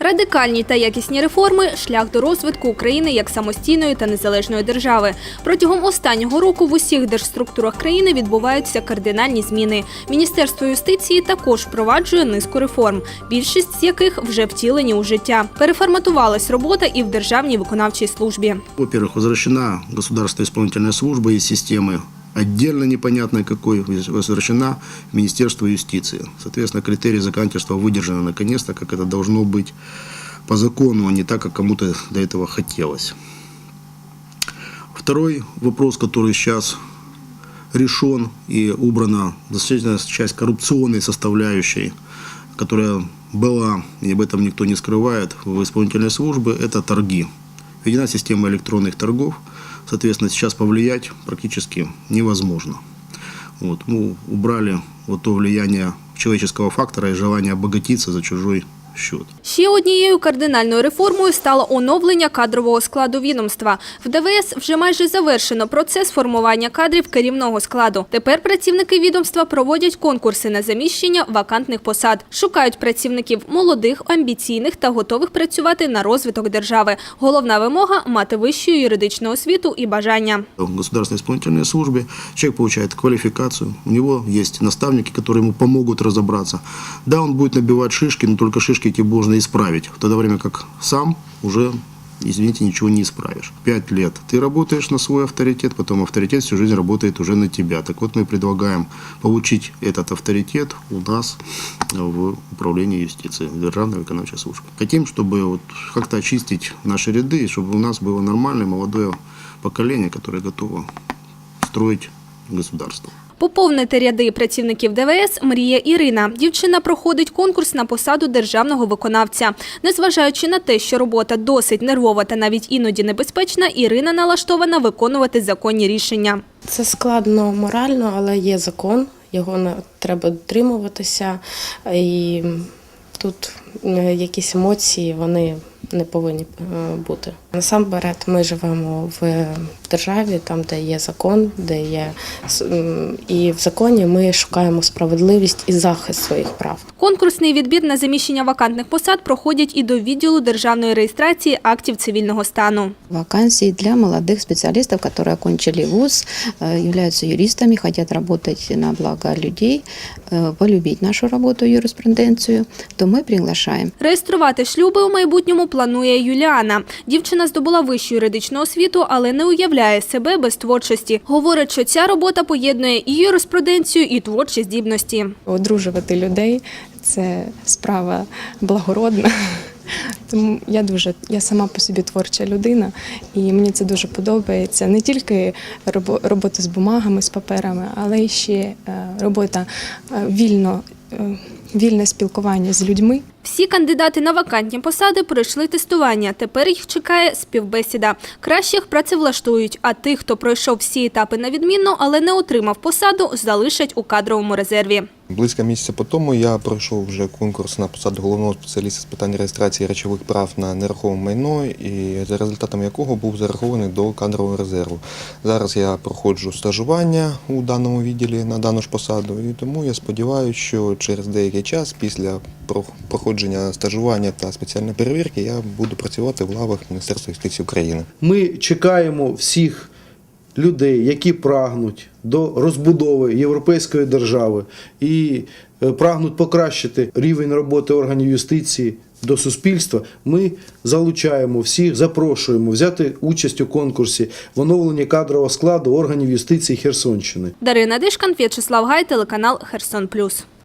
Радикальні та якісні реформи шлях до розвитку України як самостійної та незалежної держави. Протягом останнього року в усіх держструктурах країни відбуваються кардинальні зміни. Міністерство юстиції також впроваджує низку реформ, більшість з яких вже втілені у життя. Переформатувалась робота і в державній виконавчій службі. Во-первых, возвращена государственная исполнительная служба из системы отдельно непонятной какой, возвращена в Министерство юстиции. Соответственно, критерии законодательства выдержаны наконец-то, как это должно быть по закону, а не так, как кому-то до этого хотелось. Второй вопрос, который сейчас решен и убрана достаточно часть коррупционной составляющей, которая была, и об этом никто не скрывает, в исполнительной службе, это торги. Введена система электронных торгов, соответственно, сейчас повлиять практически невозможно. Вот, ну, убрали вот то влияние человеческого фактора и желание обогатиться за чужой счет. Ще однією кардинальною реформою стало оновлення кадрового складу відомства. В ДВС вже майже завершено процес формування кадрів керівного складу. Тепер працівники відомства проводять конкурси на заміщення вакантних посад, шукають працівників молодих, амбіційних та готових працювати на розвиток держави. Головна вимога мати вищу юридичну освіту і бажання. В государственной исполнительной службе человек получает квалификацию, у него есть наставники, которые ему помогут разобраться. Да, он будет набивать шишки, но только шишки эти можно исправить, в то время как сам уже, извините, ничего не исправишь. Пять лет ты работаешь на свой авторитет, потом авторитет всю жизнь работает уже на тебя. Так вот мы предлагаем получить этот авторитет у нас в управлении юстиции, Державной виконавчей службе. Хотим, чтобы вот как-то очистить наши ряды, чтобы у нас было нормальное молодое поколение, которое готово строить государство. Поповнити ряди працівників ДВС мріє Ірина. Дівчина проходить конкурс на посаду державного виконавця. Незважаючи на те, що робота досить нервова та навіть іноді небезпечна, Ірина налаштована виконувати законні рішення. Це складно морально, але є закон, його треба дотримуватися. І тут е, якісь емоції вони не повинні е, бути. Насамперед, ми живемо в державі, там, де є закон, де є с- м, і в законі ми шукаємо справедливість і захист своїх прав. Конкурсний відбір на заміщення вакантних посад проходять і до відділу державної реєстрації актів цивільного стану. вакансии для молодых специалистов, которые окончили вуз, э, являются юристами, хотят работать на благо людей, э, полюбить нашу работу, юриспруденцию, то мы приглашаем. Реєструвати шлюби у майбутньому планує Юліана. Дівчина здобула вищу юридичну освіту, але не уявляє себе без творчості. Говорить, що ця робота поєднує і юриспруденцію, і творчі здібності. Одружувати людей це справа благородна. Тому я дуже я сама по собі творча людина, і мені це дуже подобається. Не тільки робота з бумагами, з паперами, але й ще е, робота е, вільно, е, вільне спілкування з людьми. Всі кандидати на вакантні посади пройшли тестування. Тепер їх чекає співбесіда. Кращих працевлаштують, а тих, хто пройшов всі етапи на відмінно, але не отримав посаду, залишать у кадровому резерві. Близько місяця по тому я пройшов вже конкурс на посаду головного спеціаліста з питань реєстрації речових прав на нерухоме майно, і за результатом якого був зарахований до кадрового резерву. Зараз я проходжу стажування у даному відділі на дану ж посаду, і тому я сподіваюся, що через деякий час, після про- проходження стажування та спеціальної перевірки, я буду працювати в лавах Міністерства юстиції України. Ми чекаємо всіх людей, які прагнуть до розбудови європейської держави і е, прагнуть покращити рівень роботи органів юстиції до суспільства. Ми залучаємо всіх, запрошуємо взяти участь у конкурсі в оновленні кадрового складу органів юстиції Херсонщини. Дарина Дишкан, В'ячеслав Гай, телеканал Херсон Плюс.